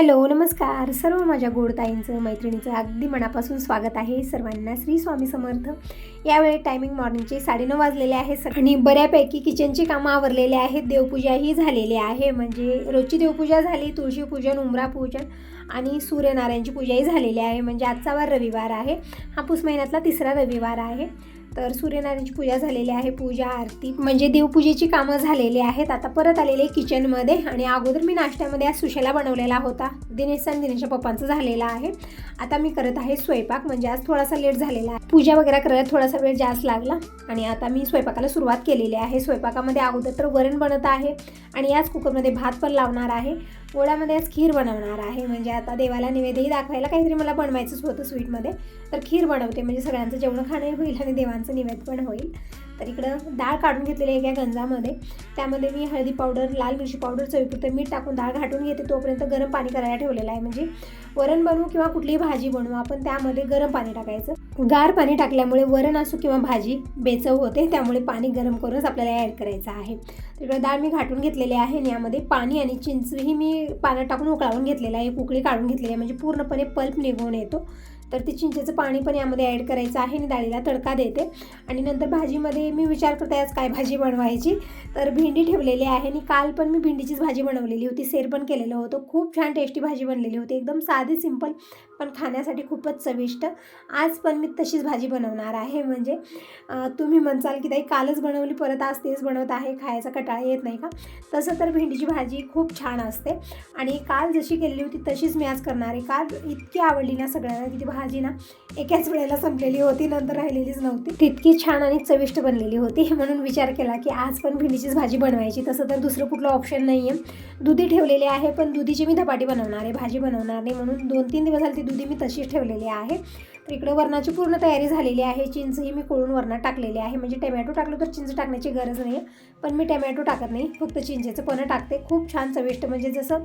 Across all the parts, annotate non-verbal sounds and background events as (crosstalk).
Hello नमस्कार. सर्व माझ्या गोडताईंचं मैत्रिणीचं अगदी मनापासून स्वागत आहे सर्वांना श्री स्वामी समर्थ. यावेळी टायमिंग मॉर्निंगचे साडेनऊ वाजलेले आहे सर आणि बऱ्यापैकी किचनची कामं आवरलेले आहेत. देवपूजाही झालेली आहे. म्हणजे रोजची देवपूजा झाली तुळशीपूजन उमरा पूजन आणि सूर्यनारायणची पूजाही झालेली आहे. म्हणजे आजचा वार रविवार आहे. हा पुस महिन्यातला तिसरा रविवार आहे. तर सूर्यनारायणची पूजा झालेली आहे पूजा आरती. म्हणजे देवपूजेची कामं झालेली आहेत. आता परत आलेले किचनमध्ये आणि अगोदर मी नाश्त्यामध्ये आज सुशेला बनवलेला होता. दिनेश आणि दिनेशच्या पप्पांचं झालेला आहे. आता मी करत आहे स्वयंपाक म्हणजे आज थोडासा लेट झालेला आहे. पूजा वगैरे करायला थोडासा वेळ जास्त लागला आणि आता मी स्वयंपाकाला सुरुवात केलेली आहे. स्वयंपाकामध्ये अगोदर तर वरण बनत आहे आणि याच कुकरमध्ये भात पण लावणार आहे. पोळ्यामध्ये आज खीर बनवणार आहे. म्हणजे आता देवाला निवेदही दाखवायला काहीतरी मला बनवायचंच होतं स्वीटमध्ये. तर खीर बनवते. म्हणजे सगळ्यांचं जेवण खाणे होईल आणि देवांचं निवेद पण होईल. तर इकडं डाळ काढून घेतलेली आहे एका गंजामध्ये. त्यामध्ये मी हळदी पावडर लाल मिरची पावडर चवीपुरतं मीठ टाकून डाळ घाटून घेते. तोपर्यंत गरम पाणी करायला ठेवलेलं आहे. म्हणजे वरण बनवू किंवा कुठलीही भाजी बनवू आपण त्यामध्ये गरम पाणी टाकायचं. गार पाणी टाकल्यामुळे वरण असो किंवा भाजी बेचव होते त्यामुळे पाणी गरम करूनच आपल्याला ॲड करायचं आहे. तिकडे डाळ मी घाटून घेतलेली आहे आणि यामध्ये पाणी आणि चिंचही मी पाण्यात टाकून उकळावून घेतलेलं आहे. उकळी काढून घेतलेली आहे म्हणजे पूर्णपणे पल्प निघून येतो. तर ते चिंचेचं पाणी पण यामध्ये ॲड करायचं आहे आणि डाळीला तडका देते. आणि नंतर भाजीमध्ये मी विचार करते आज काय भाजी बनवायची? तर भेंडी ठेवलेली आहे आणि काल पण मी भेंडीचीच भाजी बनवलेली होती. सेर पण केलेलं होतं. खूप छान टेस्टी भाजी बनलेली होती. एकदम साधी सिंपल पण खाण्यासाठी खूपच चविष्ट. आज पण मी तशीच भाजी बनवणार आहे. म्हणजे तुम्ही म्हणसाल की ताई कालच बनवली परत आज तेच बनवत आहे खायचा कटाळा येत नाही का? तसं तर भेंडीची भाजी खूप छान असते. आणि काल जशी केलेली होती तशीच मी आज करणार आहे. काल इतकी आवडली ना सगळ्यांना की ती भाजी ना एकाच वेळेला संपलेली होती नंतर राहिलेलीच नव्हती. तितकी छान आणि चविष्ट बनलेली होती. म्हणून विचार केला की आज पण भेंडीचीच भाजी बनवायची. तसं तर दुसरं कुठलं ऑप्शन नाही आहे दुधी ठेवलेली आहे पण दुधीची मी धपाटी बनवणार आहे भाजी बनवणार नाही. म्हणून दोन तीन दिवस झाले ती दुधी मी तशीच ठेवलेली आहे. तर इकडं वरणाची पूर्ण तयारी झालेली आहे. चिंचही मी कोळून वरणात टाकलेली आहे. म्हणजे टमॅटो टाकलं तर चिंच टाकण्याची गरज नाही आहे पण मी टमॅटो टाकत नाही. फक्त चिंचेचं पण टाकते. खूप छान चविष्ट म्हणजे जसं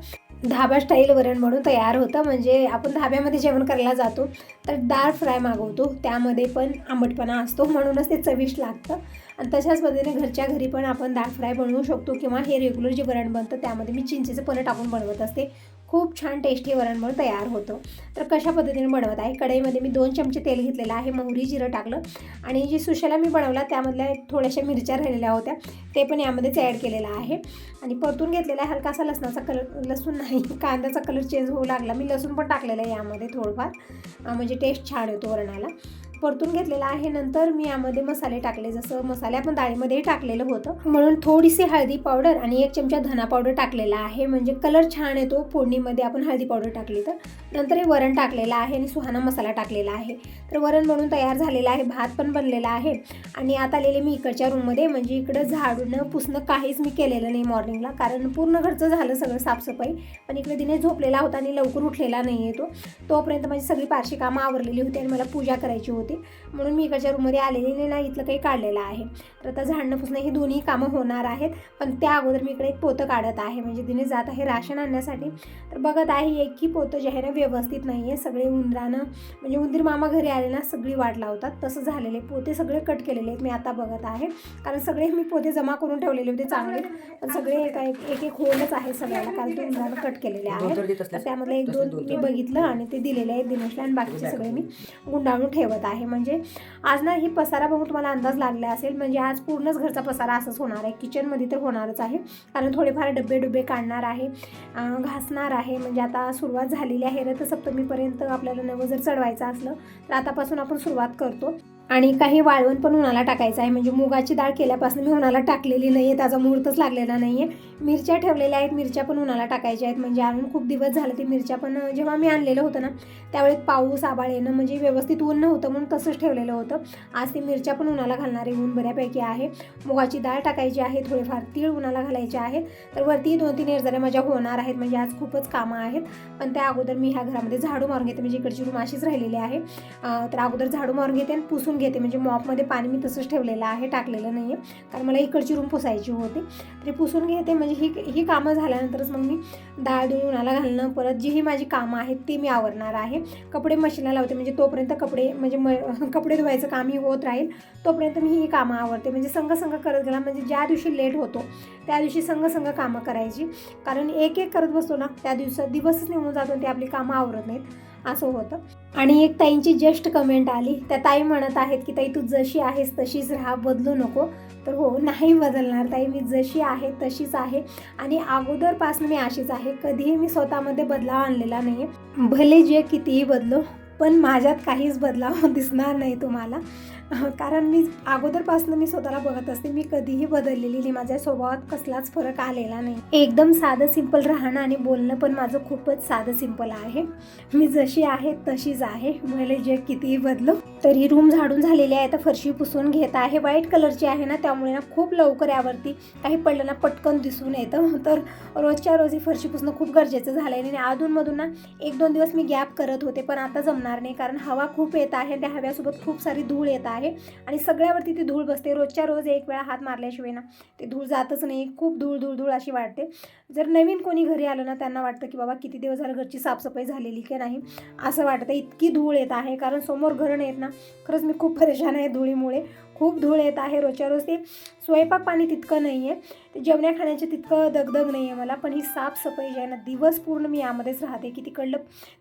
धाबा स्टाईल वरण म्हणून तयार होतं. म्हणजे आपण धाब्यामध्ये जेवण करायला जातो तर डाळ फ्राय मागवतो. त्यामध्ये पण आंबटपणा असतो. म्हणूनच ते चविष्ट लागतं. आणि तशाच पद्धतीने घरच्या घरी पण आपण डाळ फ्राय बनवू शकतो. किंवा हे रेग्युलर जे वरण बनतं त्यामध्ये मी चिंचेचं पण टाकून बनवत असते. खूप छान टेस्टी वरण तयार होतं. तर कशा पद्धतीने बनवत आहे? कढईमध्ये मी दोन चमचे तेल घेतलेलं आहे मोहरी जिरं टाकलं. आणि जी सुशेला मी बनवला त्यामधल्या थोड्याशा मिरच्या राहिलेल्या होत्या. ते पण यामध्येच ॲड केलेलं आहे. आणि परतून घेतलेला आहे हलकासा लसणाचा कलर लसूण नाही कांद्याचा कलर चेंज होऊ लागला. मी लसूण पण टाकलेलं आहे यामध्ये थोडंफार. म्हणजे टेस्ट छान येतो वरणाला. परतून घेतलेला आहे. नंतर मी यामध्ये मसाले टाकले. जसं मसाले आपण डाळीमध्येही टाकलेलं होतं. म्हणून थोडीशी हळदी पावडर आणि एक चमचा धना पावडर टाकलेला आहे. म्हणजे कलर छान येतो. फोडणीमध्ये आपण हळदी पावडर टाकली तर. नंतर हे वरण टाकलेलं आहे आणि सुहाना मसाला टाकलेला आहे. तर वरण म्हणून तयार झालेलं आहे. भात पण बनलेला आहे. आणि आता आलेले मी इकडच्या रूममध्ये. म्हणजे इकडं झाडून पुसणं काहीच मी केलेलं नाही मॉर्निंगला. कारण पूर्ण घरचं झालं सगळं साफसफाई. पण इकडे दिने झोपलेला होता आणि लवकर उठलेला नाही आहे तो. तोपर्यंत माझी सगळी पारशी कामं आवरलेली होती आणि मला पूजा करायची होती. म्हणून मी इकडच्या रूममध्ये आलेली नाही ना इथलं काही काढलेलं आहे. तर आता झाडणं पुसणं ही दोन्ही कामं होणार आहेत पण त्या अगोदर मी इकडे एक पोतं काढत आहे. म्हणजे तिने जात आहे राशन आणण्यासाठी. तर बघत आहे एकही पोतं जे आहे ना व्यवस्थित नाही आहे सगळे उंदरानं म्हणजे उंदीर मामा घरी आले ना सगळी वाट लावतात. तसं झालेले पोते सगळे कट केलेले आहेत मी आता बघत आहे. कारण सगळे मी पोते जमा करून ठेवलेले होते चांगले. पण सगळे एका एक एक एक होलच आहे सगळ्याला. कारण ते उंदरानं कट केलेले आहेत. तर त्यामधले एक दोन मी बघितलं आणि ते दिलेले आहेत दिनेशला आणि बाकीचे सगळे मी गुंडाळून ठेवत आहे. आहे. म्हणजे आज ना ही पसारा बघून तुम्हाला अंदाज लागला असेल. म्हणजे आज पूर्णच घरचा पसारा असंच होणार आहे. किचनमध्ये तर होणारच आहे. कारण थोडेफार डब्बे डुबे काढणार आहे. घासणार आहे. म्हणजे आता सुरुवात झालेली आहे. रथसप्तमीपर्यंत आपल्याला नवं जर चढवायचं असलं तर आतापासून आपण सुरुवात करतो. आणि काही वाळवण पण उन्हाला टाकायचं आहे. म्हणजे मुगाची डाळ केल्यापासून मी उन्हाला टाकलेली नाही आहे त्याचा मुहूर्तच लागलेला नाही आहे मिरच्या ठेवलेल्या आहेत मिरच्या पण उन्हाला टाकायच्या आहेत. म्हणजे आणून खूप दिवस झाले ते मिरच्या पण जेव्हा मी आणलेलं होतं ना त्यावेळेस पाऊस आबाळ येणं म्हणजे व्यवस्थित ऊन नव्हतं म्हणून तसंच ठेवलेलं होतं. आज ती मिरच्या पण उन्हाला घालणारे ऊन बऱ्यापैकी आहे. मुगाची डाळ टाकायची आहे थोडेफार तीळ उन्हाला घालायचे आहेत तर वरती दोन तीन एरझाऱ्या माझ्या होणार आहेत. म्हणजे आज खूपच कामं आहेत. पण त्या अगोदर मी ह्या घरामध्ये झाडू मारून घेते. म्हणजे इकडची रूम अशीच राहिलेली आहे. तर अगोदर झाडू मारून घेते आणि पुसून पुसून घेते. म्हणजे मॉपमध्ये पाणी मी तसंच ठेवलेलं आहे टाकलेलं नाही आहे कारण मला इकडची रूम पुसायची होती. तरी पुसून घेते. म्हणजे ही ही कामं झाल्यानंतरच मग मी डाळ धुवून उन्हाला घालणं परत जी ही माझी कामं आहेत ती मी आवरणार आहे. कपडे मशीनला लावते. म्हणजे तोपर्यंत कपडे म्हणजे म (laughs) कपडे धुवायचं कामही होत राहील. तोपर्यंत मी ही कामं आवरते. म्हणजे संघ संघ करत गेला म्हणजे ज्या दिवशी लेट होतो त्या दिवशी संघ संघ कामं करायची. कारण एक एक करत बसतो ना त्या दिवसात दिवसच निघून जातो आणि ते आपली कामं आवरत नाहीत. असं होतं. आणि एक ताईंची जस्ट कमेंट आली. त्या ताई म्हणत आहेत की ताई तू जशी आहेस तशीच राहा बदलू नको. तर हो नाही बदलणार ताई. मी जशी आहे तशीच आहे. आणि अगोदरपासून मी अशीच आहे. कधीही मी स्वतःमध्ये बदलाव आणलेला नाही आहे भले जे कितीही बदलो पण माझ्यात काहीच बदलाव (laughs) दिसणार नाही तुम्हाला. कारण मी अगोदरपासून मी स्वतःला बघत असते मी कधीही बदललेली नाही. माझ्या स्वभावात कसलाच फरक आलेला नाही. एकदम साधं सिंपल राहणं आणि बोलणं पण माझं खूपच साधं सिंपल आहे. मी जशी आहे तशीच आहे. मला जे कितीही बदलो तरी रूम झाडून झालेली आहे. आता फरशी पुसून घेत आहे. व्हाईट कलरची आहे ना त्यामुळे ना खूप लवकर यावरती काही पडलं ना पटकन दिसून येतं. (laughs) तर रोजच्या रोज ही फरशी पुसणं खूप गरजेचं झालं आहे आणि अधूनमधून ना एक दोन दिवस मी गॅप करत होते पण आता जमणार नाही. कारण हवा खूप येत आहे त्या हव्यासोबत खूप सारी धूळ येत आहे. आणि सगळ्यावरती ती धूळ बसते. रोजच्या रोज एक वेळा हात मारल्याशिवाय ना ते धूळ जातच नाही. खूप धूळ धूळ धूळ अशी वाटते जर नवीन कोणी घरी आलं ना त्यांना वाटतं की बाबा किती दिवस झालं घरची साफसफाई झालेली की नाही? असं वाटतं. इतकी धूळ येत आहे. कारण समोर घरं नाहीत ना खरंच मी खूप परेशान आहे धुळीमुळे. खूप धूळ येत आहे रोजच्या रोज ते. स्वयंपाक पाणी तितकं नाही आहे ते जेवण्या खाण्याचे तितकं दगदग नाही आहे मला पण ही साफसफाई जी आहे ना दिवस पूर्ण मी यामध्येच राहते की तिकडलं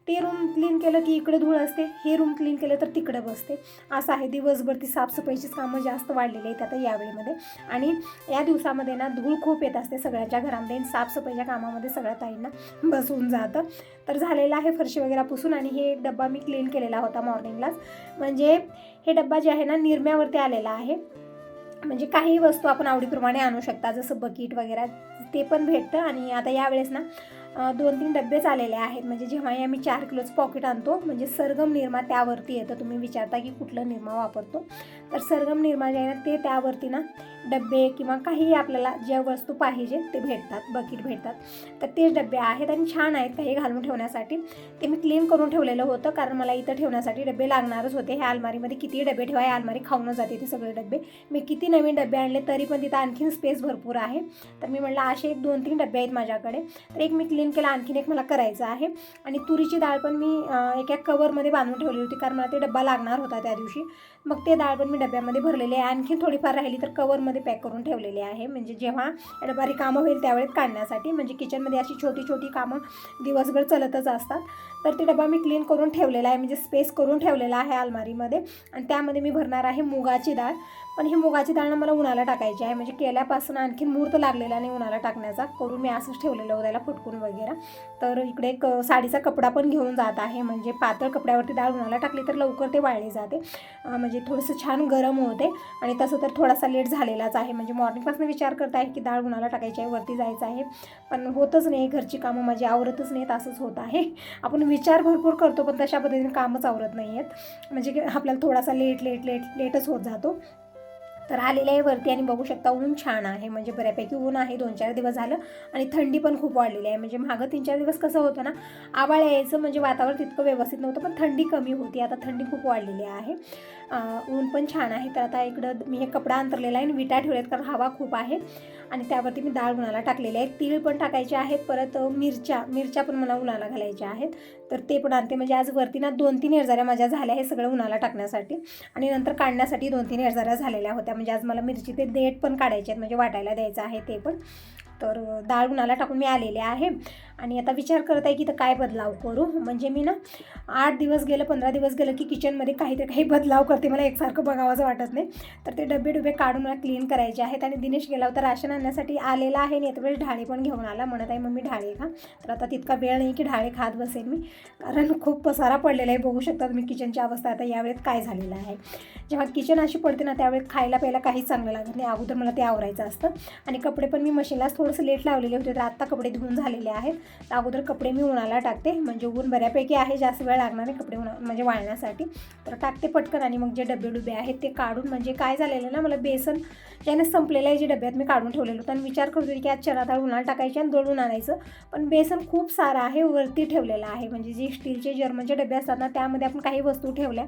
ते रूम क्लीन केलं की इकडे धूळ असते हे रूम क्लीन केलं तर तिकडं बसते. असं आहे दिवसभर ती साफसफाईचीच कामं जास्त वाढलेली आहेत आता यावेळीमध्ये. आणि या दिवसामध्ये ना धूळ खूप येत असते सगळ्यांच्या घरामध्ये साफसफाईच्या कामामध्ये सगळ्या ताईंना बसवून जातं. तर झालेलं आहे फरशी वगैरे पुसून आणि हे एक डब्बा मी क्लीन केलेला होता मॉर्निंगलाच. म्हणजे हे डब्बा जे आहे ना निरम्यावरती आलेला आहे. म्हणजे काही वस्तू आपण आवडीप्रमाणे आणू शकता जसं बकीट वगैरे ते पण भेटतं. आणि आता यावेळेस ना दोन तीन डब्बेच आलेले आहेत. म्हणजे जेव्हाही आम्ही चार किलोचं पॉकेट आणतो म्हणजे सरगम निरमा त्यावरती येतं. तुम्ही विचारता की कुठलं निरमा वापरतो? तर सरगम निरमा जे आहे ना ते त्यावरती ना डब्बे किंवा काहीही आपल्याला ज्या वस्तू पाहिजे ते भेटतात बकेट भेटतात. तर तेच डबे आहेत आणि छान आहेत. काही घालून ठेवण्यासाठी ते मी क्लीन करून ठेवलेलं होतं. कारण मला इथं ठेवण्यासाठी डबे लागणारच होते. ह्या अलमारीमध्ये किती डबे ठेवा ह्या अलमारी खाऊन जाते ते सगळे डबे मी किती नवीन डबे आणले तरी पण तिथं आणखीन स्पेस भरपूर आहे. तर मी म्हटलं असे एक दोन तीन डबे आहेत माझ्याकडे. तर एक मी क्लीन केला आणखीन एक मला करायचं आहे. आणि तुरीची डाळ पण मी एका कवरमध्ये बांधून ठेवली होती कारण मला ते डब्बा लागणार होता त्या दिवशी. मग ते डाळ पण मी डब्यामध्ये भरलेली आहे. आणखी थोडीफार राहिली तर कवरमध्ये पॅक करून ठेवलेली आहे. म्हणजे जेव्हा डबा कामं होईल त्यावेळेस काढण्यासाठी. म्हणजे किचनमध्ये अशी छोटी छोटी कामं दिवसभर चलतच असतात. तर ते डबा मी क्लीन करून ठेवलेला आहे. म्हणजे स्पेस करून ठेवलेला आहे अलमारीमध्ये. आणि त्यामध्ये मी भरणार आहे मुगाची डाळ. पण ही मुगाची डाळ ना मला उन्हाला टाकायची आहे. म्हणजे केल्यापासून आणखीन मुहूर्त लागलेला नाही उन्हाला टाकण्याचा. करून मी असंच ठेवलेलं होतं त्याला फुटकून वगैरे. तर इकडे एक साडीचा कपडा पण घेऊन जात आहे. म्हणजे पातळ कपड्यावरती डाळ उन्हाला टाकली तर लवकर ते वाळली जाते. म्हणजे म्हणजे थोडंसं छान गरम होते. आणि तसं तर थोडासा लेट झालेलाच आहे. म्हणजे मॉर्निंगपासून विचार करत आहे की डाळ उन्हाला टाकायची आहे वरती जायचं आहे. पण होतच नाही. घरची कामं माझी आवरतच नाहीत. असंच होत आहे. आपण विचार भरपूर करतो पण तशा पद्धतीने कामच आवरत नाही आहेत म्हणजे आपल्याला थोडासा लेट लेट लेट लेटच होत जातो. तर आलेलं आहे वरती आणि बघू शकता ऊन छान आहे. म्हणजे बऱ्यापैकी ऊन आहे. दोन चार दिवस झालं आणि थंडी पण खूप वाढलेली आहे. म्हणजे मागं तीन चार दिवस कसं होतं ना आवाळ यायचं म्हणजे वातावरण तितकं व्यवस्थित नव्हतं पण थंडी कमी होती. आता थंडी खूप वाढलेली आहे. ऊन पण छान आहे. तर आता इकडं मी हे कपडा अंतरलेला आहे आणि विटा ठेवल्यात कारण हवा खूप आहे. आणि त्यावरती मी डाळ उन्हाला टाकलेली आहे. तीळ पण टाकायचे आहेत. परत मिरच्या मिरच्या पण मला उन्हाला घालायच्या आहेत. तर ते पण आणते. म्हणजे आज वरती ना दोन तीन हेरझाऱ्या माझ्या झाल्या हे सगळं उन्हाला टाकण्यासाठी. आणि नंतर काढण्यासाठी दोन तीन हेरझाऱ्या झालेल्या होत्या. म्हणजे आज मला मिरची ते देठ पण काढायचे आहेत. म्हणजे वाटायला द्यायचं आहे ते पण. तर डाळ उन्हाला टाकून मी आलेले आहे. आणि आता विचार करत आहे की तर काय बदलाव करू? म्हणजे मी ना आठ दिवस गेलं पंधरा दिवस गेलं की किचनमध्ये काहीतरी काही बदलाव करते. मला एकसारखं बघावंसं वाटत नाही. तर ते डबे डुबे काढून मला क्लीन करायचे आहेत. आणि दिनेश गेला होता राशन आणण्यासाठी आलेला आहे. आणि वेळेस ढाळे पण घेऊन आला. म्हणत आहे मम्मी ढाळे खा. तर आता तितका वेळ नाही की ढाळे खात बसेल मी. कारण खूप पसारा पडलेला आहे. बघू शकता तुम्ही किचनची अवस्था आता यावेळेत काय झालेलं आहे. जेव्हा किचन अशी पडते ना त्यावेळेस खायला प्यायला काहीच चांगलं लागत नाही. अगोदर मला ते आवरायचं असतं. आणि कपडे पण मी मशीनलाच थोडं थोडंसं लेट लावलेले होते तर आत्ता कपडे धुवून झालेले आहेत. तर अगोदर कपडे मी उन्हाला टाकते म्हणजे ऊन बऱ्यापैकी आहे जास्त वेळ लागणार आहे कपडे उन्हा म्हणजे वाळण्यासाठी. तर टाकते पटकन आणि मग जे डबे डुबे आहेत ते काढून म्हणजे काय झालेलं ना मला बेसन ज्याने संपलेलं आहे जे डब्यात मी काढून ठेवलेलं होतं. आणि विचार करत होते की आज चना डाळ उन्हाला टाकायची आणि दळून आणायचं. पण बेसन खूप सारं आहे वरती ठेवलेलं आहे. म्हणजे जे स्टीलचे जर्मनचे डबे असतात ना त्यामध्ये आपण काही वस्तू ठेवल्या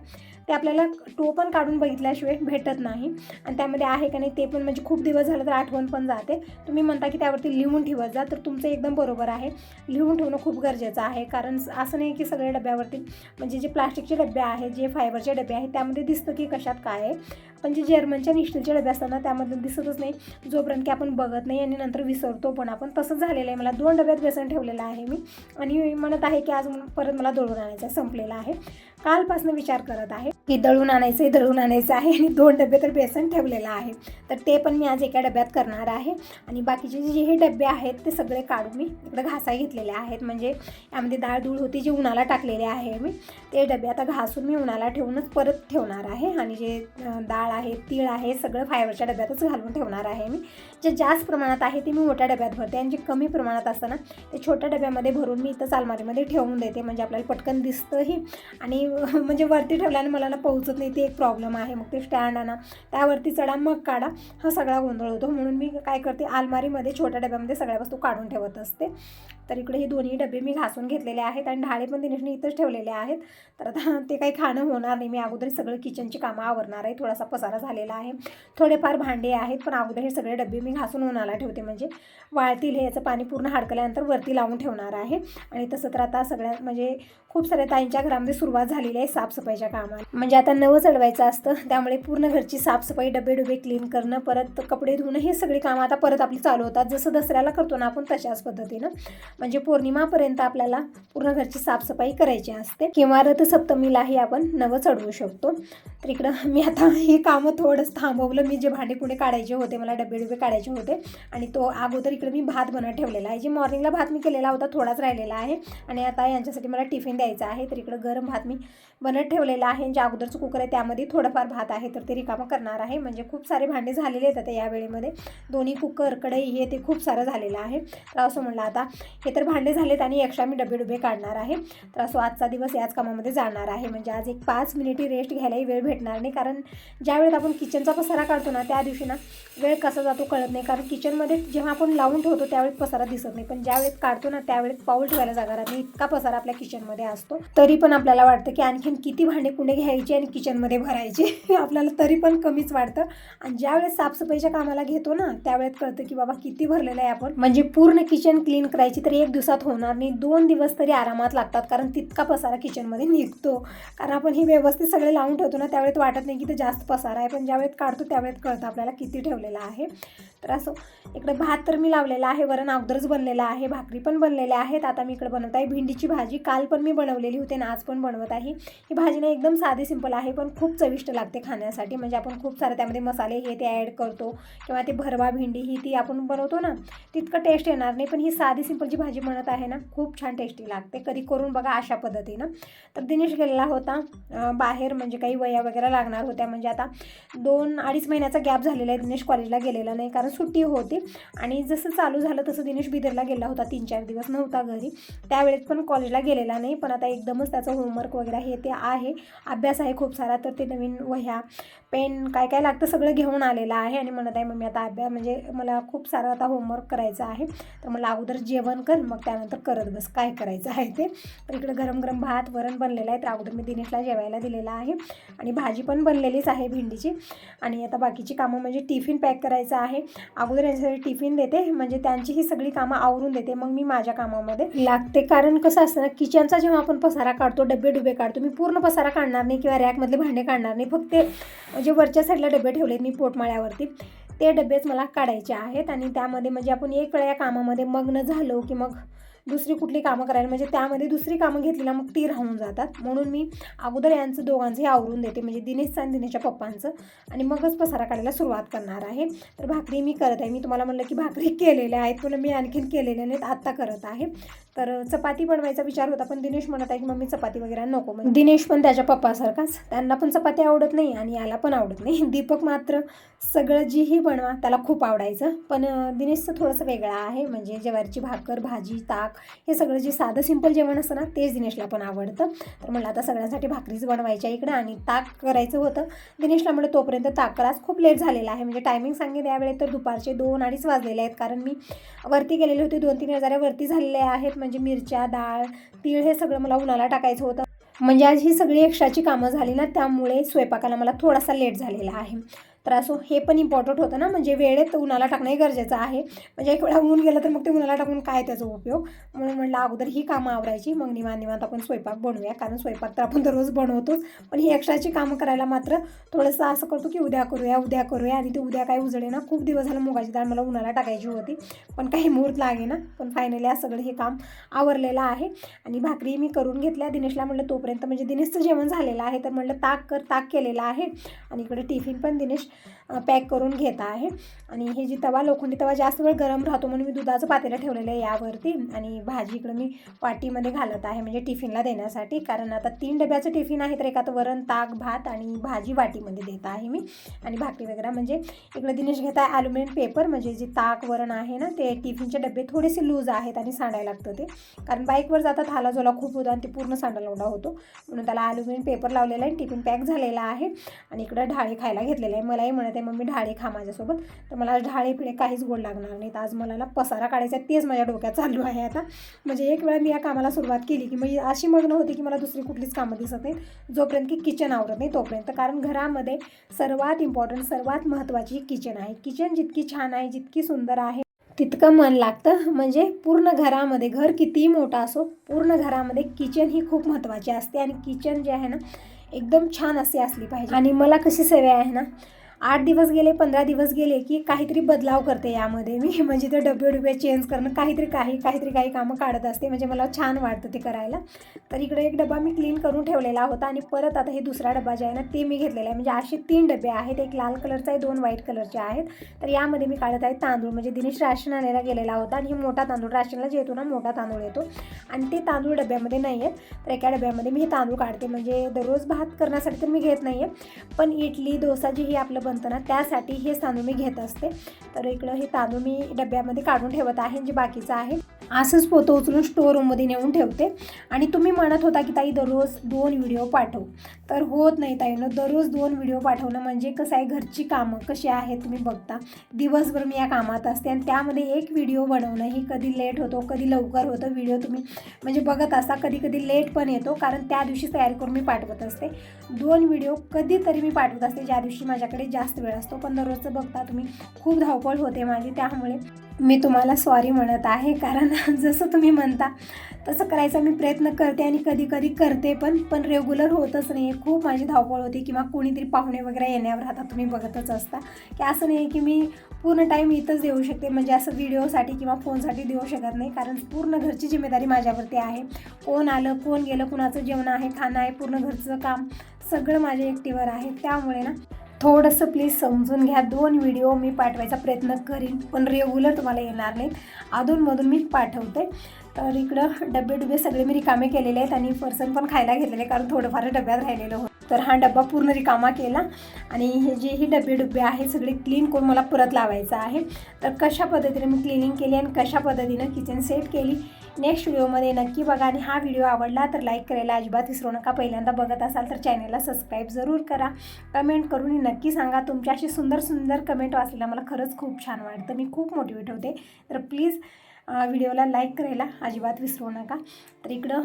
ते आपल्याला टो पण काढून बघितल्याशिवाय भेटत नाही. आणि त्यामध्ये आहे का नाही ते पण म्हणजे खूप दिवस झालं तर आठवण पण जाते. तुम्ही म्हणता की त्यावरती लिहून ठेवत जा तर तुमचं एकदम बरोबर आहे. लिहून ठेवणं खूप गरजेचं आहे. कारण असं नाही की सगळ्या डब्यावरती म्हणजे जे प्लास्टिकचे डबे आहेत जे फायबरचे डबे आहेत त्यामध्ये दिसतं की कशात काय आहे. पण जे जर्मनच्या आणि डबे असतात ना त्यामध्ये दिसतच नाही. जोपर्यंत की आपण बघत नाही आणि नंतर विसरतो पण आपण तसंच झालेलं आहे. मला दोन डब्यात व्यसन ठेवलेलं आहे मी. आणि म्हणत आहे की आज परत मला दळून आणायचं आहे संपलेलं आहे. कालपासून विचार करत आहे की दळून आणायचं आहे दळून आणायचं आहे आणि दोन डबे तर बेसन ठेवलेलं आहे. तर ते पण मी आज एका डब्यात करणार आहे. आणि बाकीचे जे हे डबे आहेत ते सगळे काढून मी इकडे घासाय घेतलेले आहेत. म्हणजे यामध्ये डाळ धूळ होती जी उन्हाला टाकलेले आहे मी. ते डबे आता घासून मी उन्हाला ठेवूनच परत ठेवणार आहे. आणि जे डाळ आहे तीळ आहे सगळं फायबरच्या डब्यातच घालून ठेवणार आहे मी. जे जास्त प्रमाणात आहे ते मी मोठ्या डब्यात भरते. आणि जे कमी प्रमाणात असतं ना ते छोट्या डब्यामध्ये भरून मी इथंच अलमारीमध्ये ठेवून देते. म्हणजे आपल्याला पटकन दिसतंही आणि (laughs) म्हणजे वरती ठेवल्याने मला ना पोहोचत नाही. ते एक प्रॉब्लेम आहे. मग ते स्टँड आणा त्यावरती चढा मग काढा हा सगळा गोंधळ होतो. म्हणून मी काय करते अलमारीमध्ये छोट्या डब्यामध्ये सगळ्या वस्तू काढून ठेवत असते. तर इकडे हे दोन्ही डबे मी घासून घेतलेले आहेत आणि ढाळे पण दिनेशने इथंच ठेवलेले आहेत. तर आता (laughs) ते काही खाणं होणार नाही. मी अगोदर सगळं किचनची कामं आवरणार आहे. थोडासा पसारा झालेला आहे. थोडेफार भांडे आहेत पण अगोदर हे सगळे डबे मी घासून उन्हाला ठेवते. म्हणजे वाळतील हे याचं पाणी पूर्ण हाडकल्यानंतर वरती लावून ठेवणार आहे. आणि तसं तर आता सगळ्यात म्हणजे खूप साऱ्या ताईंच्या घरामध्ये सुरुवात झालेली आहे साफसफाईच्या कामाला. म्हणजे आता नवं चढवायचं असतं त्यामुळे पूर्ण घरची साफसफाई डबे डुबे क्लीन करणं परत कपडे धुणं हे सगळी कामं आता परत आपली चालू होतात. जसं दसऱ्याला करतो ना आपण तशाच पद्धतीनं. म्हणजे पौर्णिमापर्यंत आपल्याला पूर्ण घरची साफसफाई करायची असते. किंवा रथसप्तमीलाही आपण नवं चढवू शकतो. तर इकडं मी आता हे कामं थोडंच थांबवलं. मी जे भांडे पुणे काढायचे होते मला डबे डुबे काढायचे होते. आणि तो अगोदर इकडे मी भात बनत ठेवलेला आहे. जे मॉर्निंगला भात मी केलेला होता थोडाच राहिलेला आहे. आणि आता यांच्यासाठी मला टिफिन द्यायचा आहे. तर इकडं गरम भात मी बनत ठेवलेला आहे. जे अगोदरचं कुकर आहे त्यामध्ये थोडंफार भात आहे तर ते रिकामं करणार आहे. म्हणजे खूप सारे भांडे झालेले आहेत आता या वेळेमध्ये. दोन्ही कुकर कढई हे ते खूप सारं झालेलं आहे. तर असं म्हणलं आता हे तर भांडे झालेत आणि एक्स्ट्रा मी डबे डुबे काढणार आहे. तर असं आजचा दिवस याच कामामध्ये जाणार आहे. म्हणजे आज एक पाच मिनिटी रेस्ट घ्यायलाही वेळ भेटणार नाही. कारण ज्या वेळेत आपण किचनचा पसारा काढतो ना त्या दिवशी ना वेळ कसा जातो कळत नाही. कारण किचनमध्ये जेव्हा आपण लावून ठेवतो त्यावेळेस पसारा दिसत नाही. पण ज्यावेळेस काढतो ना त्यावेळेस पाऊल ठेवायला जागा राहत नाही. इतका पसारा आपल्या किचनमध्ये असतो. तरी पण आपल्याला वाटतं की आणखी आणखीन किती भांडे कुंडे घ्यायचे आणि किचनमध्ये भरायचे आपल्याला तरी पण कमीच वाटतं. आणि ज्यावेळेस साफसफाईच्या कामाला घेतो ना त्यावेळेस कळतं की बाबा किती भरलेलं आहे आपण. म्हणजे पूर्ण किचन क्लीन करायची तर एक दिवसात होणार नाही दोन दिवस तरी आरामात लागतात कारण तितका पसारा किचनमध्ये निघतो. कारण आपण हे व्यवस्थित सगळे लावून ठेवतो ना त्यावेळेस वाटत नाही की ते जास्त पसारा आहे पण ज्यावेळेस काढतो त्यावेळेस कळतं आपल्याला किती ठेवलेला आहे. तर असं इकडे भात तर मी लावलेला आहे वरण अगोदरच बनलेला आहे भाकरी पण बनलेल्या आहेत. आता मी इकडे बनवत आहे भेंडीची भाजी. काल पण मी बनवलेली होती आणि आज पण बनवत आहे. ही भाजी ना एकदम साधी सिंपल आहे पण खूप चविष्ट लागते खाण्यासाठी. म्हणजे आपण खूप सारे त्यामध्ये मसाले हे ते ॲड करतो किंवा ते भरवा भेंडी ही ती आपण बनवतो ना तितकं टेस्ट येणार नाही. पण ही साधी सिंपल जी भाजी बनत आहे ना खूप छान टेस्टी लागते. कधी करून बघा अशा पद्धतीनं. तर दिनेश गेलेला होता बाहेर म्हणजे काही वया वगैरे लागणार होत्या. म्हणजे आता दोन अडीच महिन्याचा गॅप झालेला आहे. दिनेश कॉलेजला गेलेला नाही कारण सुट्टी होती. आणि जसं चालू झालं तसं दिनेश बिदरला गेला होता. तीन चार दिवस नव्हता घरी. त्यावेळेस पण कॉलेजला गेलेला नाही. पण आता एकदमच त्याचं होमवर्क वगैरे हे ते आहे. अभ्यास आहे खूप सारा तर ते नवीन वह्या पेन काय काय लागतं सगळं घेऊन आलेलं आहे. आणि म्हणत आहे मग मी आता अभ्यास म्हणजे मला खूप सारं आता होमवर्क करायचं आहे. तर मला अगोदर जेवण कर मग त्यानंतर करत बस. काय करायचं आहे ते? तर इकडं गरम गरम भात वरण बनलेलं आहे तर अगोदर मी दिनेशला जेवायला दिलेलं आहे. आणि भाजी पण बनलेलीच आहे भेंडीची. आणि आता बाकीची कामं म्हणजे टिफिन पॅक करायचं आहे. अगोदर यांच्यासाठी टिफिन देते म्हणजे त्यांची ही सगळी कामं आवरून देते. मग मी माझ्या कामामध्ये लागते. कारण कसं असतं ना किचनचा जेव्हा आपण पसारा काढतो डबे डुबे काढतो मी पूर्ण पसारा काढणार नाही किंवा रॅकमधले भांडे काढणार नाही. फक्त ते जे वरच्या साईडला डबे ठेवले मी पोटमाळ्यावरती ते डबेच मला काढायचे आहेत आणि त्यामध्ये म्हणजे आपण एक वेळा या कामामध्ये मग्न झालो की मग दुसरी कुठली कामं करायला म्हणजे त्यामध्ये दुसरी कामं घेतली ना मग ती राहून जातात. म्हणून मी अगोदर यांचं दोघांचंही आवरून देते म्हणजे दिनेशचं आणि दिनेशच्या पप्पांचं. आणि मगच पसारा काढायला सुरुवात करणार आहे. तर भाकरी मी करत आहे. मी तुम्हाला म्हणलं की भाकरी केलेल्या आहेत तुला मी आणखीन केलेल्या नाहीत आत्ता करत आहे. तर चपाती बनवायचा विचार होता पण दिनेश म्हणत आहे की मम्मी चपाती वगैरे नको म्हणजे दिनेश पण त्याच्या पप्पासारखाच. त्यांना पण चपाती आवडत नाही आणि याला पण आवडत नाही. (laughs) दीपक मात्र सगळं जीही बनवा त्याला खूप आवडायचं. पण दिनेशचं थोडंसं वेगळं आहे. म्हणजे ज्वारीची भाकर भाजी ताक हे सगळं जे साधं सिंपल जेवण असतं ना तेच दिनेशला पण आवडतं. तर म्हणलं आता सगळ्यांसाठी भाकरीच बनवायच्या इकडं आणि ताक करायचं होतं. दिनेशला म्हणलं तोपर्यंत ताक करा खूप लेट झालेला आहे. म्हणजे टायमिंग सांगितलं यावेळेत तर दुपारचे दोन अडीच वाजलेले आहेत. कारण मी वरती गेलेले होते दोन तीन हजार वरती झालेले आहेत. म्हणजे मिरच्या डाळ तीळ हे सगळं मला उन्हाला टाकायचं होतं. म्हणजे आज ही सगळी एक्स्ट्राची कामं झाली ना त्यामुळे स्वयंपाकाला मला थोडासा लेट झालेला आहे. तर असो हे पण इम्पॉर्टंट होतं ना. म्हणजे वेळेत उन्हाला टाकणंही गरजेचं आहे. म्हणजे एक वेळा ऊन गेलं तर मग ते उन्हाला टाकून काय त्याचा उपयोग? म्हणून म्हटलं अगोदर ही कामं आवरायची. मग निवांत निवांत आपण स्वयंपाक बनवूया. कारण स्वयंपाक तर आपण दररोज बनवतोच. पण ही एक्स्ट्राची कामं करायला मात्र थोडंसं असं करतो की उद्या करूया उद्या करूया. आणि ते उद्या काय उजळे ना खूप दिवस झालं मुगाची डाळ मला उन्हाला टाकायची होती. पण काही मुहूर्त लागे ना पण फायनली सगळं हे काम आवरलेलं आहे. आणि भाकरी मी करून घेतल्या. दिनेशला म्हटलं तोपर्यंत म्हणजे दिनेशचं जेवण झालेलं आहे. तर म्हटलं ताक कर ताक केलेलं आहे. आणि इकडे टिफिन पण दिनेश पॅक करून घेत आहे. आणि हे जी तवा लोखंडी तवा जास्त वेळ गरम राहतो म्हणून मी दुधाचं पातेलं ठेवलेलं आहे यावरती. आणि भाजी इकडं मी वाटीमध्ये घालत आहे म्हणजे टिफिनला देण्यासाठी. कारण आता तीन डब्याचं टिफिन आहे तर एकात वरण ताक भात आणि भाजी वाटीमध्ये देत आहे मी. आणि भाकरी वगैरे म्हणजे इकडं दिनेश घेत आहे ॲल्युमिनियम पेपर म्हणजे जे ताक वरण आहे ना ते टिफिनचे डबे थोडेसे लूज आहेत आणि सांडायला लागतं ते. कारण बाईकवर जातात हाला झोला खूप होता आणि ते पूर्ण सांडालोंडा होतो. म्हणून त्याला ॲल्युमिनियम पेपर लावलेला आहे टिफिन पॅक झालेला आहे. आणि इकडं ढाळे खायला घेतलेले आहे. मलाही म्हणत आहे मम्मी ढाळे खा माझ्यासोबत. तर मला ढाळे पिळे काहीच गोड लागणार नाहीत. आज मला ना पसारा काढायचा आहे, तेच माझ्या डोक्यात चालू आहे आता. म्हणजे एक वेळा मी या कामाला सुरुवात केली की मग अशी मग्न होती की मला दुसरी कुठलीच कामं दिसत नाहीत. जोपर्यंत की किचन आवरत नाही तोपर्यंत. कारण घरामध्ये सर्वात इम्पॉर्टंट सर्वात महत्त्वाची किचन आहे. किचन जितकी छान आहे जितकी सुंदर आहे तितकं मन लागतं. म्हणजे पूर्ण घरामध्ये घर कितीही मोठं असो पूर्ण घरामध्ये किचन ही खूप महत्त्वाची असते. आणि किचन जे आहे ना एकदम छान असे असली पाहिजे. आणि मला कशी सवय आहे ना आठ दिवस गेले पंधरा दिवस गेले की काहीतरी बदलाव करते यामध्ये मी. (laughs) म्हणजे ते डबे डबे चेंज करणं काहीतरी काही काहीतरी काही कामं काढत असते. म्हणजे मला छान वाटतं ते करायला. तर इकडे एक डबा मी क्लीन करून ठेवलेला होता आणि परत आता हे दुसरा डबा जे आहे ना ते मी घेतलेला आहे. म्हणजे असे तीन डबे आहेत. एक लाल कलरचा आहे दोन व्हाईट कलरचे आहेत. तर यामध्ये मी काढत आहे तांदूळ. म्हणजे दिनेश राशन आणायला गेलेला होता आणि हे मोठा तांदूळ राशनला जे येतो ना मोठा तांदूळ येतो. आणि ते तांदूळ डब्यामध्ये नाही आहेत. तर एका डब्यामध्ये मी हे तांदूळ काढते. म्हणजे दररोज भात करण्यासाठी तर मी घेत नाही आहे पण इडली डोसा जे हे आपलं बनतं ना त्यासाठी हे तांदूळ मी घेत असते. तर इकडं हे तांदूळ मी डब्यामध्ये काढून ठेवत आहे जे बाकीचं आहे. असंच पोतं उचलून स्टोर रूममध्ये नेऊन ठेवते. आणि तुम्ही म्हणत होता की ताई दररोज दोन व्हिडिओ पाठव. तर होत नाही ताईनं दररोज दोन व्हिडिओ पाठवणं म्हणजे कसं आहे घरची कामं कशी आहेत तुम्ही बघता. दिवसभर मी या कामात असते आणि त्यामध्ये एक व्हिडिओ बनवणं ही कधी लेट होतो कधी लवकर होतं व्हिडिओ तुम्ही म्हणजे बघत असता कधी कधी लेट पण येतो कारण त्या दिवशी तयारी करून मी पाठवत असते. दोन व्हिडिओ कधीतरी मी पाठवत असते ज्या दिवशी माझ्याकडे जास्त वेळ असतो पण दररोजचं बघता तुम्ही खूप धावपळ होते माझी त्यामुळे मी तुम्हाला सॉरी म्हणत आहे. कारण (laughs) जसं तुम्ही म्हणता तसं करायचा मी प्रयत्न करते आणि कधी कधी करते पण पण रेग्युलर होतच नाही खूप माझी धावपळ होते किंवा कोणीतरी पाहुणे वगैरे येण्यावर आता तुम्ही बघतच असता. की असं नाही की मी पूर्ण टाईम इथंच देऊ शकते म्हणजे असं व्हिडिओसाठी किंवा फोनसाठी देऊ शकत नाही. कारण पूर्ण घरची जिम्मेदारी माझ्यावरती आहे. कोण आलं कोण गेलं कुणाचं जेवण आहे खाणं आहे पूर्ण घरचं काम सगळं माझ्या एकटीवर आहे. त्यामुळे ना थोडंसं प्लीज समजून घ्या. दोन व्हिडिओ मी पाठवायचा प्रयत्न करीन पण रेग्युलर तुम्हाला येणार नाहीत. अधूनमधून मी पाठवते. तर इकडं डबे डुबे सगळे मी रिकामे केलेले आहेत आणि पर्सन पण खायला घेतलेले कारण थोडंफार डब्यात राहिलेलं होतं. तर हा डब्बा पूर्ण रिकामा केला. आणि हे जे ही डबे डुबे आहेत सगळे क्लीन करून मला परत लावायचं आहे. तर कशा पद्धतीने मी क्लिनिंग केली आणि कशा पद्धतीनं किचन सेट केली नेक्स्ट व्हिडिओमध्ये नक्की बघा आणि हा व्हिडिओ आवडला तर लाईक करायला अजिबात विसरू नका. पहिल्यांदा बघत असाल तर चॅनलला सबस्क्राईब जरूर करा. कमेंट करून नक्की सांगा. तुमच्या अशी सुंदर सुंदर कमेंट वाचलेला मला खरंच खूप छान वाटतं. मी खूप मोटिवेट होते. तर प्लीज व्हिडिओला लाईक करायला अजिबात विसरू नका. तर इकडं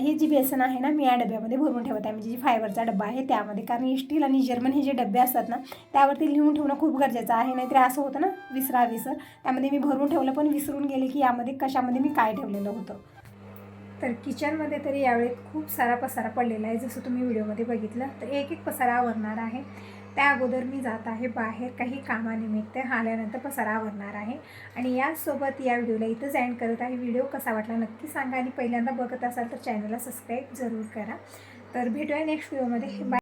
हे जी बेसन आहे ना मी या डब्यामध्ये भरून ठेवत आहे. म्हणजे जी फायबरचा डब्बा आहे त्यामध्ये. कारण स्टील आणि जर्मन हे जे डबे असतात ना त्यावरती लिहून ठेवणं खूप गरजेचं आहे. नाहीतर असं होतं ना विसरा विसर त्यामध्ये मी भरून ठेवलं पण विसरून गेले की यामध्ये कशामध्ये मी काय ठेवलेलं होतं. तर किचनमध्ये तरी यावेळी खूप सारा पसारा पडलेला आहे जसं तुम्ही व्हिडिओमध्ये बघितलं. तर एक एक पसारा आवरणार आहे. त्या अगोदर मी जात आहे बाहेर काही कामानिमित्त. आल्यानंतर पसारा आवरणार आहे. आणि यासोबत या व्हिडिओला इथंच एंड करत आहे. व्हिडिओ कसा वाटला नक्की सांगा. आणि पहिल्यांदा बघत असाल तर चॅनलला सबस्क्राईब जरूर करा. तर भेटूया नेक्स्ट व्हिडिओमध्ये बाय